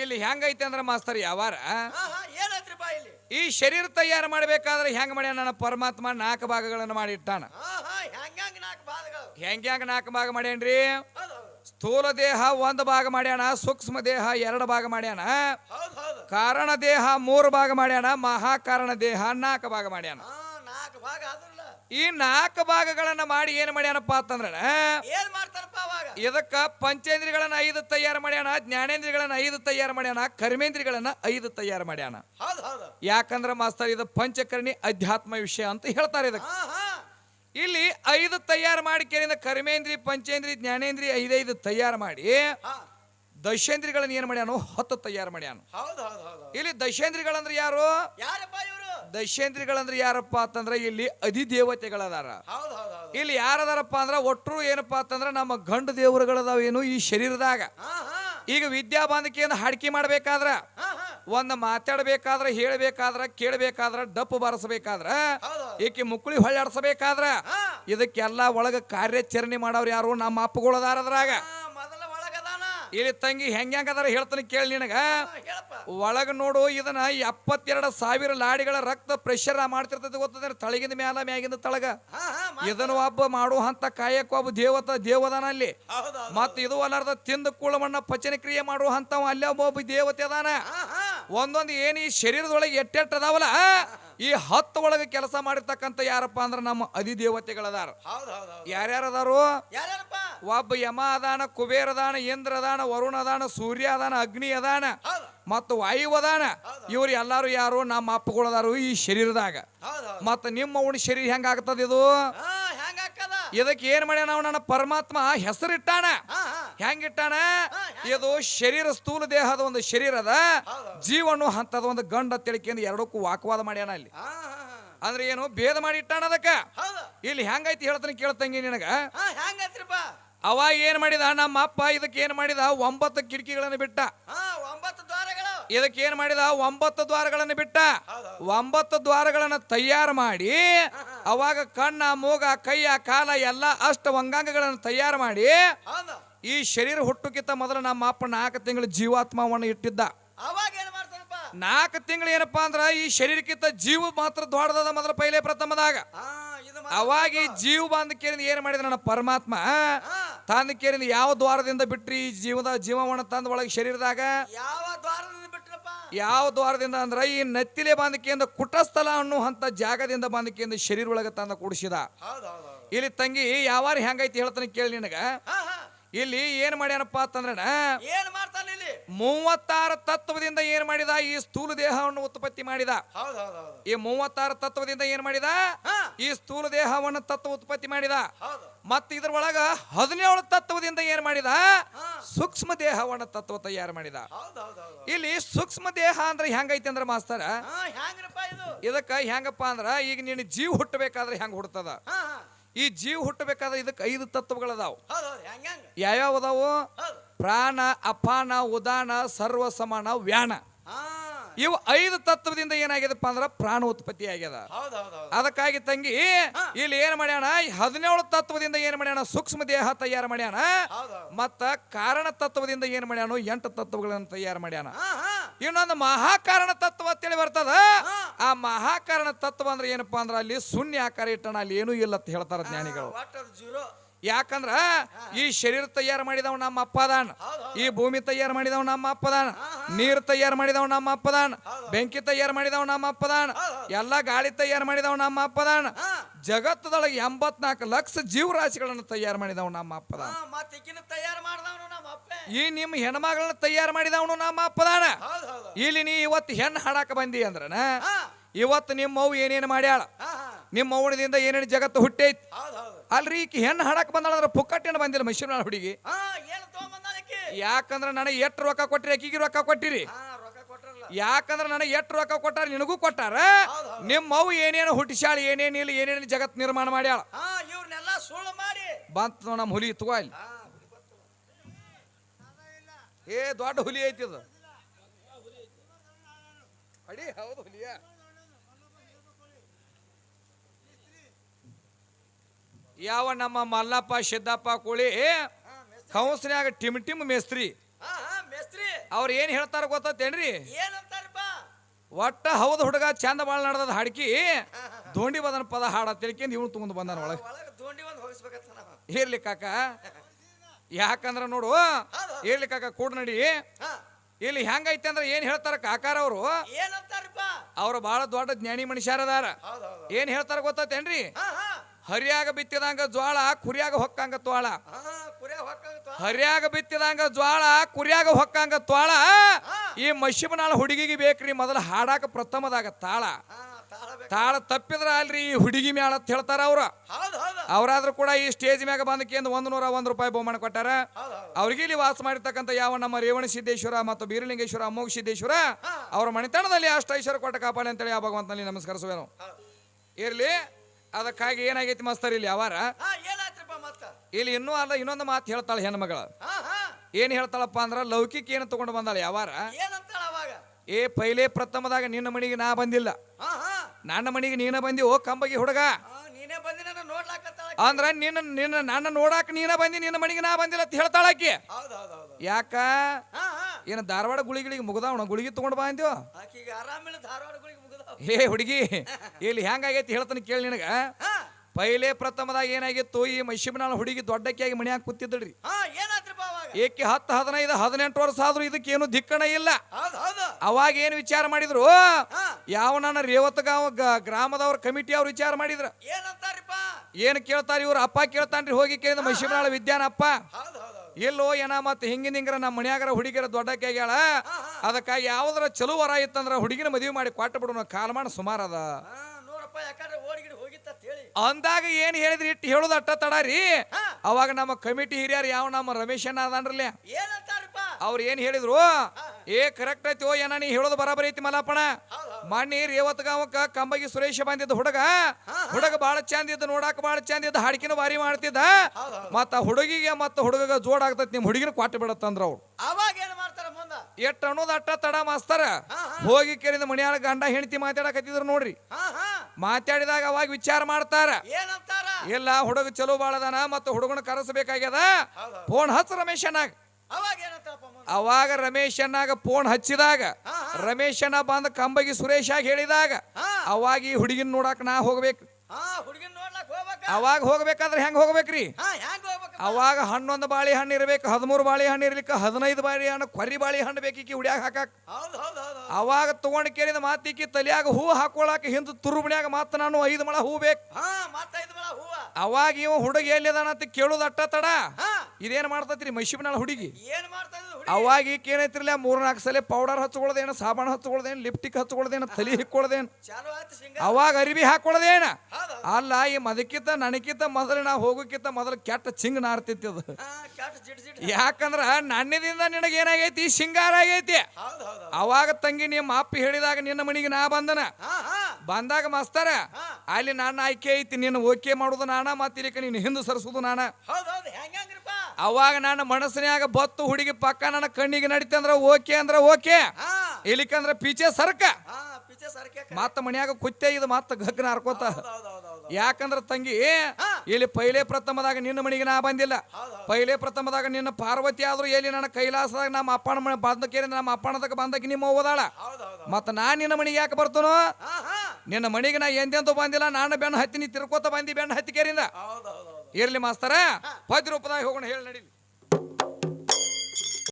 ಇಲ್ಲಿ ಹೆಂಗೈತೆ ಅಂದ್ರೆ ಮಾಸ್ತರ್ ಯಾವಾರ? ಇಲ್ಲಿ. ಈ ಶರೀರ ತಯಾರು ಮಾಡಬೇಕಾದ್ರೆ ಹೆಂಗ್ ಮಾಡ್ಯಾನ? ನನ್ನ ಪರಮಾತ್ಮ ನಾಲ್ಕು ಭಾಗಗಳನ್ನು ಮಾಡಿಟ್ಟಾನ ಹೆಂಗ ನಾಲ್ಕು ಬಾಧಗಳು ಹೆಂಗ್ ಹೆಂಗ್ ನಾಲ್ಕು ಭಾಗ ಮಾಡ್ಯಾನ್ರಿ? ಸ್ಥೂಲ ದೇಹ ಒಂದು ಭಾಗ ಮಾಡ್ಯಾನ ಸೂಕ್ಷ್ಮ ದೇಹ ಎರಡು ಭಾಗ ಮಾಡ್ಯಾನ. ಕಾರಣ ದೇಹ ಮೂರು ಭಾಗ ಮಾಡ್ಯಾನ ಮಹಾಕಾರಣ ದೇಹ ನಾಲ್ಕು ಭಾಗ ಮಾಡ್ಯಾನ. ನಾಲ್ಕು ಭಾಗ ಈ ನಾಲ್ಕು ಭಾಗಗಳನ್ನ ಮಾಡಿ ಏನ್ ಮಾಡ್ಯಾನಪ್ಪ ಅಂತಂದ್ರ ಏನ್ ಮಾಡ್ತಾರಪ್ಪ ಅವಾಗ? ಇದಕ್ಕ ಪಂಚೇಂದ್ರಿಗಳನ್ನ ಐದು ತಯಾರು ಮಾಡ್ಯಾನ ಜ್ಞಾನೇಂದ್ರಿಗಳನ್ನ ಐದು ತಯಾರು ಮಾಡ್ಯಾನ ಕರ್ಮೇಂದ್ರಿಗಳನ್ನ ಐದು ತಯಾರು ಮಾಡ್ಯಾನ. ಯಾಕಂದ್ರ ಮಾಸ್ತರ್ ಇದು ಪಂಚಕರ್ಣಿ ಅಧ್ಯಾತ್ಮ ವಿಷಯ ಅಂತ ಹೇಳ್ತಾರೆ ಇದಕ್ಕೆ. ಇಲ್ಲಿ ಐದು ತಯಾರು ಮಾಡಿ ಕೇಳಿದ ಕರ್ಮೇಂದ್ರಿ ಪಂಚೇಂದ್ರಿ ಜ್ಞಾನೇಂದ್ರಿ ಐದೈದು ತಯಾರು ಮಾಡಿ ದಶೇಂದ್ರಿಗಳನ್ನ ಏನ್ ಮಾಡ್ಯಾನು ಹತ್ತು ತಯಾರು ಮಾಡ್ಯಾನು. ಹೌದು ಹೌದು ಹೌದು ಇಲ್ಲಿ ದಶೇಂದ್ರಿಗಳಂದ್ರೆ ಯಾರು? ದಶೇಂದ್ರಿಗಳಂದ್ರೆ ಯಾರಪ್ಪ ಅಂತಂದ್ರೆ ಇಲ್ಲಿ ಅಧಿದೇವತೆಗಳದಾರ. ಇಲ್ಲಿ ಯಾರದಾರಪ್ಪ ಅಂದ್ರೆ ಒಟ್ಟರೂ ಏನಪ್ಪಾ ಅಂತಂದ್ರೆ ನಮ್ಮ ಗಂಡು ದೇವರುಗಳದಾವ ಏನು ಈ ಶರೀರದಾಗ. ಈಗ ವಿದ್ಯಾಬಾಂಧಕಿಯನ್ನು ಹಾಡಿಕೆ ಮಾಡ್ಬೇಕಾದ್ರ ಒಂದು ಮಾತಾಡ್ಬೇಕಾದ್ರ ಹೇಳ್ಬೇಕಾದ್ರ ಕೇಳ್ಬೇಕಾದ್ರ ಡಪ್ಪು ಬಾರಿಸಬೇಕಾದ್ರ ಈಕೆ ಮುಕ್ಕುಳಿ ಹೊಳ್ಳಾಡ್ಸಬೇಕಾದ್ರ ಇದಕ್ಕೆಲ್ಲ ಒಳಗ ಕಾರ್ಯಾಚರಣೆ ಮಾಡೋರು ಯಾರು? ನಮ್ಮ ಅಪ್ಪಗಳದಾರ ಅದ್ರಾಗ ಹಾ, ಮೊದಲ ಒಳಗದಾನ ಇಲ್ಲಿ ತಂಗಿ ಹೆಂಗ್ ಹೆಂಗ್ ಅದಾರ ಹೇಳ್ತಾನೆ ಕೇಳಿ ನಿನಗ. ಒಳಗ ನೋಡು ಇದನ್ನ ಎಪ್ಪತ್ತೆರಡು ಸಾವಿರ ಲಾಡಿಗಳ ರಕ್ತ ಪ್ರೆಷರ್ ಮಾಡ್ತಿರ್ತದೆ ಗೊತ್ತದ ತಳಗಿನ ಮ್ಯಾಲ ಮ್ಯಾಗಿಂದ ತಳಗ. ಇದನ್ನ ಒಬ್ಬ ಮಾಡುವಂತ ಕಾಯಕ ಒಬ್ಬ ದೇವತ ದೇವದಾನ ಅಲ್ಲಿ. ಹೌದು ಹೌದು ಮತ್ ಇದು ಅಲ್ಲಾರ್ದ ತಿಂದು ಕೂಳವಣ್ಣ ಪಚನ ಕ್ರಿಯೆ ಮಾಡುವಂತ ಅಲ್ಲೇ ಒಬ್ಬ ದೇವತೆ ಅದಾನ. ಒಂದೊಂದು ಏನ್ ಈ ಶರೀರದೊಳಗೆ ಎಟ್ಟೆಟ್ಟ ಅದಾವಲ್ಲ ಈ ಹತ್ತು ಒಳಗೆ ಕೆಲಸ ಮಾಡಿರ್ತಕ್ಕಂಥ ಯಾರಪ್ಪ ಅಂದ್ರೆ ನಮ್ಮ ಅಧಿದೇವತೆಗಳದಾರ ಹೌದು ಒಬ್ಬ ಯಮ ಅದಾನ ಕುಬೇರ ಅದಾನ ಇಂದ್ರ ಅದಾನ ವರುಣ ಅದಾನ ಸೂರ್ಯ ಅದಾನ ಅಗ್ನಿ ಅದಾನ ಮತ್ತು ವಾಯು ಅದಾನ ಇವ್ರು ಎಲ್ಲಾರು ಯಾರು? ನಮ್ಮ ಅಪ್ಪಗಳದಾರು ಈ ಶರೀರದಾಗ. ಮತ್ತು ನಿಮ್ಮ ಅವನ ಶರೀರ ಹೆಂಗಾಗ್ತದ ಇದು? ಇದಕ್ಕೆ ಏನ್ ಮಾಡ್ಯ ನಾವು ನನ್ನ ಪರಮಾತ್ಮ? ಹೆಸರಿಟ್ಟಾನ. ಹೆಂಗಿಟ್ಟಾನ? ಇದು ಶರೀರ ಸ್ಥೂಲ ದೇಹದ ಒಂದು ಶರೀರ ಅದ. ಹೌದು. ಜೀವನು ಹಂತದ ಒಂದು ಗಂಡ ತಿಳ್ಕೊಂಡು ಎರಡಕ್ಕೂ ವಾಕ್ವಾದ ಮಾಡ್ಯಾನ ಅಲ್ಲಿ. ಅಂದ್ರೆ ಏನು? ಭೇದ ಮಾಡಿ ಇಟ್ಟಾನ ಅದಕ್ಕ. ಇಲ್ಲಿ ಹೆಂಗೈತಿ ಹೇಳ್ತಾನೆ ಕೇಳ್ತಂಗಿ ನಿನಗ. ಅವ ಏನ್ ಮಾಡಿದ? ನಮ್ಮ ಅಪ್ಪ ಇದಕ್ಕೆ ಏನ್ ಮಾಡಿದ? ಒಂಬತ್ತು ಕಿಟಕಿಗಳನ್ನು ಬಿಟ್ಟ. ಇದಕ್ಕೆ ಏನ್ ಮಾಡಿದ? ಒಂಬತ್ತು ದ್ವಾರಗಳನ್ನು ಬಿಟ್ಟ. ಒಂಬತ್ತು ದ್ವಾರಗಳನ್ನು ತಯಾರು ಮಾಡಿ ಅವಾಗ ಕಣ್ಣ ಮೂಗ ಕೈಯ ಕಾಲ ಎಲ್ಲ ಅಷ್ಟ ಅಂಗಾಂಗಗಳನ್ನು ತಯಾರು ಮಾಡಿ ಈ ಶರೀರ ಹುಟ್ಟುಕಿಂತ ಮೊದಲು ನಮ್ಮ ಅಪ್ಪ ನಾಲ್ಕು ತಿಂಗಳು ಜೀವಾತ್ಮವನ್ನು ಇಟ್ಟಿದ್ದ. ಅವಾಗ ಏನ್ ಮಾಡ್ತಾನಪ್ಪ? ನಾಲ್ಕು ತಿಂಗಳು ಏನಪ್ಪಾ ಅಂದ್ರ ಈ ಶರೀರಕ್ಕಿಂತ ಜೀವ ಮಾತ್ರ ದೊಡ್ಡದ ಮೊದಲ ಪೈಲೆ ಪ್ರಥಮದಾಗ. ಅವಾಗ ಈ ಜೀವ ಬಂದ ಕೇಳಿದ ಏನ್ ಮಾಡಿದ ನನ್ನ ಪರಮಾತ್ಮ? ತಂದ ಕೇಳಿದ ಯಾವ ದ್ವಾರದಿಂದ ಬಿಟ್ರಿ ಈ ಜೀವದ ಜೀವವನ್ನ ತಂದ ಒಳಗೆ ಶರೀರದಾಗ? ಯಾವ ದ್ವಾರದಿಂದ ಯಾವ ದ್ವಾರದಿಂದ ಅಂದ್ರ ಈ ನತ್ತಿಲೆ ಬಾಂಧಕಿಯಿಂದ ಕುಟಸ್ಥಲ ಅನ್ನುವಂತ ಜಾಗದಿಂದ ಬಾಂಧಕಿಯಿಂದ ಶರೀರ ಒಳಗೆ ತಂದ ಕೂಡಿಸಿದ. ಇಲ್ಲಿ ತಂಗಿ ಯಾವಾರ ಹೆಂಗೈತಿ ಹೇಳ್ತಾನೆ ಕೇಳಿ ನಿನಗ. ಇಲ್ಲಿ ಏನ್ ಮಾಡ್ಯಾನಪ್ಪ ಅಂತಂದ್ರೆ ಏನ್ ಮೂವತ್ತಾರು ತತ್ವದಿಂದ ಏನ್ ಮಾಡಿದ? ಈ ಸ್ಥೂಲ ದೇಹವನ್ನು ಉತ್ಪತ್ತಿ ಮಾಡಿದ. ಈ ಮೂವತ್ತಾರು ತತ್ವದಿಂದ ಏನ್ ಮಾಡಿದ? ಈ ಸ್ಥೂಲ ದೇಹವನ್ನು ತತ್ವ ಉತ್ಪತ್ತಿ ಮಾಡಿದ. ಮತ್ತೆ ಇದ್ರ ಇದ್ರೊಳಗ ಹದಿನೇಳು ತತ್ವದಿಂದ ಏನ್ ಮಾಡಿದ? ಸೂಕ್ಷ್ಮ ದೇಹವನ್ನು ತತ್ವ ತಯಾರು ಮಾಡಿದ. ಇಲ್ಲಿ ಸೂಕ್ಷ್ಮ ದೇಹ ಅಂದ್ರೆ ಹೆಂಗೈತಿ ಅಂದ್ರೆ ಮಾಸ್ತರ? ಇದಕ್ಕ ಹೆಂಗಪ್ಪ ಅಂದ್ರ ಈಗ ನೀನು ಜೀವ ಹುಟ್ಟಬೇಕಾದ್ರೆ ಹೆಂಗ್ ಹುಡ್ತದ ಈ ಜೀವ ಹುಟ್ಟಬೇಕಾದ್ರೆ ಇದಕ್ಕೆ ಐದು ತತ್ವಗಳದಾವ್. ಯಾವ್ಯಾವ ಅದಾವು? ಪ್ರಾಣ ಅಪಾನ ಉದಾನ ಸರ್ವ ಸಮಾನ ವ್ಯಾನ. ಹಾ. ಇವು ಐದು ತತ್ವದಿಂದ ಏನಾಗ್ಯದಪ್ಪ ಅಂದ್ರ ಪ್ರಾಣ ಉತ್ಪತ್ತಿ ಆಗ್ಯದ ಅದಕ್ಕಾಗಿ ತಂಗಿ ಇಲ್ಲಿ ಏನ್ ಮಾಡ್ಯಾಣ ಹದಿನೇಳು ತತ್ವದಿಂದ ಏನ್ ಮಾಡ್ಯಾಣ ಸೂಕ್ಷ್ಮ ದೇಹ ತಯಾರು ಮಾಡ್ಯಾನ. ಮತ್ತ ಕಾರಣ ತತ್ವದಿಂದ ಏನ್ ಮಾಡ್ಯಾನು? ಎಂಟು ತತ್ವಗಳನ್ನು ತಯಾರು ಮಾಡ್ಯಾನ. ಇನ್ನೊಂದು ಮಹಾಕಾರಣ ತತ್ವ ಅಂತೇಳಿ ಬರ್ತದ. ಆ ಮಹಾಕಾರಣ ತತ್ವ ಅಂದ್ರೆ ಏನಪ್ಪಾ ಅಂದ್ರ ಅಲ್ಲಿ ಶೂನ್ಯ ಆಕಾರ ಇಟ್ಟಣ ಅಲ್ಲಿ ಏನೂ ಇಲ್ಲ ಅಂತ ಹೇಳ್ತಾರ ಜ್ಞಾನಿಗಳು. ಯಾಕಂದ್ರ ಈ ಶರೀರ ತಯಾರು ಮಾಡಿದವ ನಮ್ಮ ಅಪ್ಪದಾನ ಈ ಭೂಮಿ ತಯಾರು ಮಾಡಿದವ ನಮ್ಮ ಅಪ್ಪದಾನ ನೀರು ತಯಾರು ಮಾಡಿದವ ನಮ್ಮ ಅಪ್ಪದಾನ ಬೆಂಕಿ ತಯಾರು ಮಾಡಿದವ ನಮ್ಮ ಅಪ್ಪದಾನ ಎಲ್ಲ ಗಾಳಿ ತಯಾರು ಮಾಡಿದವ ನಮ್ಮ ಅಪ್ಪದಾನ ಜಗತ್ತದೊಳಗೆ ಎಂಬತ್ನಾಲ್ಕು ಲಕ್ಷ ಜೀವರಾಶಿಗಳನ್ನು ತಯಾರು ಮಾಡಿದವ ನಮ್ಮ ಅಪ್ಪದಾನ ಈ ನಿಮ್ಮ ಹೆಣ್ಮಗಳನ್ನ ತಯಾರು ಮಾಡಿದವನು ನಮ್ಮ ಅಪ್ಪದಾನ ಇಲ್ಲಿ ನೀ ಇವತ್ತು ಹೆಣ್ಣು ಹಾಡಾಕ ಬಂದಿ ಅಂದ್ರನ? ಇವತ್ತು ನಿಮ್ಮ ಅವ್ವ ಏನೇನು ಮಾಡ್ಯಾಳ? ನಿಮ್ಮ ಅವಣದಿಂದ ಏನೇನು ಜಗತ್ತು ಹುಟ್ಟೈತಿ? ಅಲ್ರಿ ಈಕಿ ಹೆಣ್ಣು ಹಾಡಕ್ ಬಂದಾಳ ಪುಕ್ಕಟ್ಟಿನ ಬಂದಿಲ್ಲ ಮೈಸೂರಿನ ಹುಡುಗಿ. ಯಾಕಂದ್ರೆ ನನಗೆ ಎಷ್ಟು ರೊಕ್ಕ ಕೊಟ್ಟಿರಿ ಆಕಿಗೆ ರೊಕ್ಕ ಕೊಟ್ಟಿರಿ? ಯಾಕಂದ್ರೆ ನನಗೆ ಎಷ್ಟು ರೊಕ್ಕ ಕೊಟ್ಟಾರ ನಿನಗೂ ಕೊಟ್ಟಾರ. ನಿಮ್ಮ ಅವು ಏನೇನು ಹುಟ್ಟಿಸ್ಯಾಳ ಏನೇನಿಲ್ಲ ಏನೇನು ಜಗತ್ ನಿರ್ಮಾಣ ಮಾಡ್ಯಾಳ? ಬಂತ ನಮ್ಮ ಹುಲಿ ತಗೋ ಅಲ್ಲಿ. ಹಾ ಏ ದೊಡ್ಡ ಹುಲಿ ಐತಿ ಅದು ಅಡಿ ಹೌದು ಹುಲಿಯ? ಯಾವ ನಮ್ಮ ಮಲ್ಲಪ್ಪ ಸಿದ್ದಪ್ಪ ಕೋಳಿ ಕೌನ್ಸ್ನ್ಯಾಗ ಟಿಮ್ ಟಿಮ್ ಮೇಸ್ತ್ರಿ. ಅವ್ರು ಏನ್ ಹೇಳ್ತಾರ ಗೊತ್ತೇನ್ರಿ ಒಟ್ಟ ಹೌದು ಹುಡುಗ ಚಂದ ಬಾಳ ನಡೆದ ಹಾಡ್ಕಿ ದೋಂಡಿ ಬದನ ಪದ ಹಾಡ ತಿಳ್ಕೊಂಡ್ ಇವ್ನು ತಗೊಂಡ್ ಬಂದಾನ ಒಳಗೆ. ಇರ್ಲಿ ಕಾಕ. ಯಾಕಂದ್ರ ನೋಡು ಇರ್ಲಿ ಕಾಕ ಕೂಡ ನಡಿ. ಇಲ್ಲಿ ಹೆಂಗೈತೆ ಅಂದ್ರೆ ಏನ್ ಹೇಳ್ತಾರ ಕಾಕಾರ ಅವರು? ಅವ್ರು ಬಹಳ ದೊಡ್ಡ ಜ್ಞಾನಿ ಮನುಷ್ಯರದಾರ ಏನ್ ಹೇಳ್ತಾರ ಗೊತ್ತೇನ್ರಿ ಹರಿಯಾಗ ಬಿತ್ತಿದಂಗ ಜ್ವಾಳ ಕುರಿಯಾಗ ಹೊಕ್ಕಂಗ ತ್ವಾಳ ಹರಿಯಾಗ ಬಿತ್ತಿದಂಗ ಜ್ವಾಳ ಕುರಿಯಾಗ ಹೊಕ್ಕಂಗ ತ್ವಾಳ ಈ ಮಶಿಬನಾಳ ಹುಡುಗಿಗೆ ಬೇಕ್ರಿ ಮೊದಲು ಹಾಡಾಕ ಪ್ರಥಮದಾಗ ತಾಳ. ತಾಳ ತಪ್ಪಿದ್ರ ಅಲ್ರಿ ಈ ಹುಡುಗಿ ಮ್ಯಾಳ ಅಂತ ಹೇಳ್ತಾರ ಅವ್ರ. ಅವರಾದ್ರೂ ಕೂಡ ಈ ಸ್ಟೇಜ್ ಮ್ಯಾಗ ಬಂದಕ್ಕೆ ಒಂದ್ ನೂರ ಒಂದ್ ರೂಪಾಯಿ ಬಹುಮಾನ ಕೊಟ್ಟಾರ. ಅವ್ರಿಗೆ ಇಲ್ಲಿ ವಾಸ ಮಾಡಿರ್ತಕ್ಕಂಥ ಯಾವ ನಮ್ಮ ರೇವಣ ಸಿದ್ದೇಶ್ವರ ಮತ್ತು ಬೀರಲಿಂಗೇಶ್ವರ ಅಮೋಘ ಸಿದ್ದೇಶ್ವರ ಅವರ ಮಣಿತನದಲ್ಲಿ ಅಷ್ಟ ಐಶ್ವರ್ಯ ಕೊಟ್ಟ ಕಾಪಾಡಿ ಅಂತೇಳಿ ಆ ಭಗವಂತನಲ್ಲಿ ನಮಸ್ಕರಿಸುವೆ ಹೌದು. ಇರ್ಲಿ. ಅದಕ್ಕಾಗಿ ಏನಾಗೈತಿ ಮಾಸ್ತರ್ ಇಲ್ಲಿ ಅವಾರ? ಇಲ್ಲಿ ಇನ್ನೂ ಅಲ್ಲ ಇನ್ನೊಂದು ಮಾತು ಹೇಳ್ತಾಳೆ ಹೆಣ್ಮಗಳ. ಏನ್ ಹೇಳ್ತಾಳಪ್ಪ ಅಂದ್ರ ಲೌಕಿಕ ಏನು ತಗೊಂಡು ಬಂದಾಳ ಯಾವಾರ ಏ ಪೈಲೆ ಪ್ರಥಮದಾಗ ನಿನ್ನ ಮನೆಗೆ ನಾ ಬಂದಿಲ್ಲ. ನನ್ನ ಮನೆಗೆ ನೀನ ಬಂದಿ ಓ ಕಂಬಗಿ ಹುಡುಗ. ಅಂದ್ರ ನಿನ್ನ ನಿನ್ನ ನನ್ನ ನೋಡಾಕ ನೀನ ಬಂದಿ ನಿನ್ನ ಮನೆಗೆ ನಾ ಬಂದಿಲ್ಲ ಅಂತ ಹೇಳ್ತಾಳಾಕಿ. ಯಾಕ? ಏನ ಧಾರವಾಡ ಗುಳಿಗಳಿಗೆ ಮುಗ್ದಾವಣ ಗುಳಿಗೆ ತಗೊಂಡು ಬಾ ಅಂದ್ಯೋ? ಹೇ ಹುಡುಗಿ ಇಲ್ಲಿ ಹೆಂಗಾಗೈತಿ ಹೇಳ್ತಾನೆ ಕೇಳಿ ನಿನಗ? ಪೈಲೆ ಪ್ರಥಮದಾಗ ಏನಾಗಿತ್ತು ಈ ಮೈಶಿಬನಾಳ ಹುಡುಗಿ ದೊಡ್ಡಕ್ಕಿಯಾಗಿ ಮನ್ಯಾಗ ಕೂತಿದ್ದಳ್ರಿ. ಏಕೆ ಹತ್ತು ಹದಿನೈದು ಹದಿನೆಂಟು ವರ್ಷ ಆದ್ರೂ ಇದಕ್ಕೇನು ಧಿಕ್ಕಣ ಇಲ್ಲ? ಅವಾಗ ಏನು ವಿಚಾರ ಮಾಡಿದ್ರು? ಯಾವ ನನ್ನ ರೇವತಗಾಂವ ಗ್ರಾಮದವ್ರ ಕಮಿಟಿ ಅವ್ರು ವಿಚಾರ ಮಾಡಿದ್ರ? ಏನು ಏನ್ ಕೇಳ್ತಾರ ಇವ್ರ? ಅಪ್ಪ ಕೇಳ್ತಾನ್ರಿ ಹೋಗಿ ಕೇಳಿದ ಮೈಶಿಬನಾಳ ವಿದ್ಯಾನ ಅಪ್ಪ ಹೌದ್ ಹೌದ್ ಹೌದು. ಎಲ್ಲೋ ಏನ ಮತ್ತೆ ಹಿಂಗಿನಿಂಗ್ರ ನಮ್ಮ ಮನ್ಯಾಗರ ಹುಡುಗಿರ ದೊಡ್ಡಕ್ಕೆ ಆಗ್ಯಾಳ ಅದಕ್ಕಾಗಿ ಯಾವ್ದಾರ ಚಲೋ ವರ ಇತ್ತಂದ್ರ ಹುಡುಗಿನ ಮದುವೆ ಮಾಡಿ ಕೊಟ್ಟ ಬಿಡೋಣ ಕಾಲಮಾನ ಸುಮಾರು ಅದ ಹಾ ನೋಡಪ್ಪ ಯಾಕಂದ್ರೆ ಓಡಿಗಿಡಿ ಹೋಗಿತ್ತ ಹೇಳಿ. ಅಂದಾಗ ಏನ್ ಹೇಳಿದ್ರಿ ಇಟ್ಟು ಹೇಳೋದು ಅಟ್ಟ ತಡಾರಿ ರೀ? ಅವಾಗ ನಮ್ಮ ಕಮಿಟಿ ಹಿರಿಯರು ಯಾವ ನಮ್ಮ ರಮೇಶ್ ಅಣ್ಣ ಅದಾನ್ರಲ್ಲ? ಅವ್ರು ಏನ್ ಹೇಳಿದ್ರು? ಏ ಕರೆಕ್ಟ್ ಐತಿ ಓ ಏನ ನೀ ಹೇಳೋದು ಬರಾಬರಿ ಐತಿ ಮಲಪಣ ಮಣ್ಣಿ ರೇವತ್ ರೇವತ್ಗಾಂವಕ್ಕ ಕಂಬಗಿ ಸುರೇಶ ಬಂದಿದ್ದ ಹುಡುಗ. ಹುಡುಗ ಬಾಳ ಚಂದ ಇದ್ದ ನೋಡಾಕ ಬಾಳ ಚಂದ ಇದ್ದ ಹಾಡಿಕಿನ ಬಾರಿ ಮಾಡ್ತಿದ್ದ. ಮತ್ತ ಹುಡುಗಿಗೆ ಮತ್ತ ಹುಡುಗಗ ಜೋಡ್ ಆಗ್ತೈತಿ ನಿಮ್ ಹುಡುಗಿನ ಕೊಟ್ಟು ಬಿಡತ್ತಂದ್ರ ಅವ್ರು. ಅವಾಗ ಮುಂದ ಅನ್ನೋದು ಅಟ್ಟ ತಡ ಮಾಸ್ತಾರ. ಹೋಗಿ ಕೇಳಿದ ಮನೆಯಾಳ ಗಂಡ ಹೆಂಡತಿ ಮಾತಾಡಕತ್ತಿದ್ರು ನೋಡ್ರಿ. ಮಾತಾಡಿದಾಗ ಅವಾಗ ವಿಚಾರ ಮಾಡ್ತಾರ. ಇಲ್ಲ ಹುಡುಗ ಚಲೋ ಬಾಳದಾನ ಮತ್ತು ಹುಡುಗನ ಕರೆಸಬೇಕಾಗ್ಯದ? ಫೋನ್ ಹಚ್ಚ ರಮೇಶನಾಗ ಅವಾಗ ರಮೇಶನಾಗ ಅವಾಗ ರಮೇಶ್ ಅಣ್ಣಾಗ ಫೋನ್ ಹಚ್ಚಿದಾಗ ರಮೇಶನ ಬಂದ ಕಂಬಗಿ ಸುರೇಶಾಗ ಹೇಳಿದಾಗ ಅವಾಗ ಈ ಹುಡುಗಿನ ನೋಡಾಕ ನಾ ಹೋಗ್ಬೇಕು. ಅವಾಗ ಹೋಗ್ಬೇಕಾದ್ರೆ ಹೆಂಗ್ ಹೋಗ್ಬೇಕ್ರಿ? ಅವಾಗ ಹನ್ನೊಂದು ಬಾಳೆ ಹಣ್ಣು ಇರ್ಬೇಕು ಹದಿಮೂರು ಬಾಳೆ ಹಣ್ಣು ಇರ್ಲಿಕ್ಕೆ ಹದಿನೈದು ಬಾಳೆ ಹಣ್ಣು ಕೊರಿ ಬಾಳೆ ಹಣ್ಣು ಬೇಕಿಕ್ಕಿ ಹುಡ್ಯಾಗ ಹಾಕಾಕ. ಅವಾಗ ತಗೊಂಡ್ ಕೇಳಿದ ಮಾತಿಕ್ಕಿ ತಲಿಯಾಗ ಹೂ ಹಾಕೊಳಕ್ ಹಿಂದ ತುರುಬಣ್ಯಾಗ ಮಾತ್ರ ನಾನು ಐದು ಮಳ ಹೂ ಬೇಕು. ಅವಾಗ ಇವ ಹುಡುಗ ಎಲ್ಲಿದಾನ ಅಂತ ಕೇಳುದಟ್ಟ ತಡ. ಇದೇನ್ ಮಾಡ್ತೈತ್ರಿ ಮೈಶಿಬನಾಳ ಹುಡುಗಿ? ಏನ್ ಮಾಡ್ತಾ ಅವಾಗ ಈಕ ಏನೈತ್ರಿಲ್ಲ ಮೂರ್ನಾಲ್ಕು ಸಲ ಪೌಡರ್ ಹಚ್ಕೊಳ್ದೇನು ಸಾಬಾನ್ ಹಚ್ಕೊಳ್ದೇನು ಲಿಪ್ಟಿಕ್ ಹಚ್ಕೊಳ್ದೇನು ತಲಿ ಹಿಕ್ಕೊಳ್ದೇನು. ಅವಾಗ ಅರಿವಿ ಹಾಕೊಳ್ದೇನ ಅಲ್ಲ ಈ ಮದಕ್ಕಿಂತ ನನಕ್ಕಿಂತ ಮೊದಲು ನಾ ಹೋಗೋಕ್ಕಿಂತ ಮೊದಲು ಕೆಟ್ಟ ಚಿಂಗ್ ನಾರ್ತಿತ್ತು ಅದು. ಯಾಕಂದ್ರ ನನ್ನದಿಂದ ನಿನಗೆ ಏನಾಗೈತಿ? ಸಿಂಗಾರ ಆಗೈತಿ. ಅವಾಗ ತಂಗಿ ನಿಮ್ಮ ಅಪ್ಪ ಹೇಳಿದಾಗ ನಿನ್ನ ಮನಿಗೆ ನಾ ಬಂದನ. ಬಂದಾಗ ಮಾಸ್ತರ ಅಲ್ಲಿ ನನ್ನ ಆಯ್ಕೆ ಐತಿ ನಿನ್ನ ಓಕೆ ಮಾಡುದು ನಾನ ಮತ್ತೆ ಇಲ್ಲಿಕ ನೀನು ಹಿಂದೆ ಸರಿಸುದು ನಾನ ಹೌದ್ ಹೌದ್ ಹೆಂಗ್ ಹೆಂಗ್ರಿಪ್ಪ ಅವಾಗ ನನ್ನ ಮನಸ್ಸಿನಾಗ ಬತ್ತು ಹುಡುಗಿ ಪಕ್ಕ ನನ್ನ ಕಣ್ಣಿಗೆ ನಡಿತಂದ್ರ ಓಕೆ ಅಂದ್ರೆ ಓಕೆ. ಇಲ್ಲಿಕಂದ್ರ ಪೀಚೆ ಸರ್ಕ. ಮತ್ತ ಮನ್ಯಾಗ ಕುತ್ತೆ ಇದು ಮತ್ತ ಗಗ್ನ ಹರ್ಕೋತ. ಯಾಕಂದ್ರೆ ತಂಗಿ. ಇಲ್ಲಿ ಪೈಲೆ ಪ್ರಥಮದಾಗ ನಿನ್ನ ಮನೆಗೆ ನಾ ಬಂದಿಲ್ಲ. ಪೈಲೆ ಪ್ರಥಮದಾಗ ನಿನ್ನ ಪಾರ್ವತಿ ಆದ್ರೂ ಎಲ್ಲಿ ನನ್ನ ಕೈಲಾಸದಾಗ ನಮ್ಮ ಅಪ್ಪನ ಮನೆ ಬಂದಕ್ಕೆ ನಮ್ಮ ಅಪ್ಪನದಾಗ ಬಂದಕ್ಕೆ ನಿಮ್ಮ ಓದಾಳ ಮತ್ತ ನಾ ನಿನ್ನ ಮನೆಗೆ ಯಾಕೆ ಬರ್ತನು? ನಿನ್ನ ಮನೆಗೆ ನಾ ಎಂದೆಂದು ಬಂದಿಲ್ಲ ನಾನು ಬೆನ್ನ ಹತ್ತಿ ನೀ ತಿರ್ಕೋತ ಬಂದಿ ಬೆನ್ನ ಹತ್ತಿ ಕೇರಿಂದ. ಇರ್ಲಿ ಮಾಸ್ತರ ಪದ್ಯ ರೂಪದಾಗ ಹೋಗೋಣ ಹೇಳಿ ನಡೀಲಿ.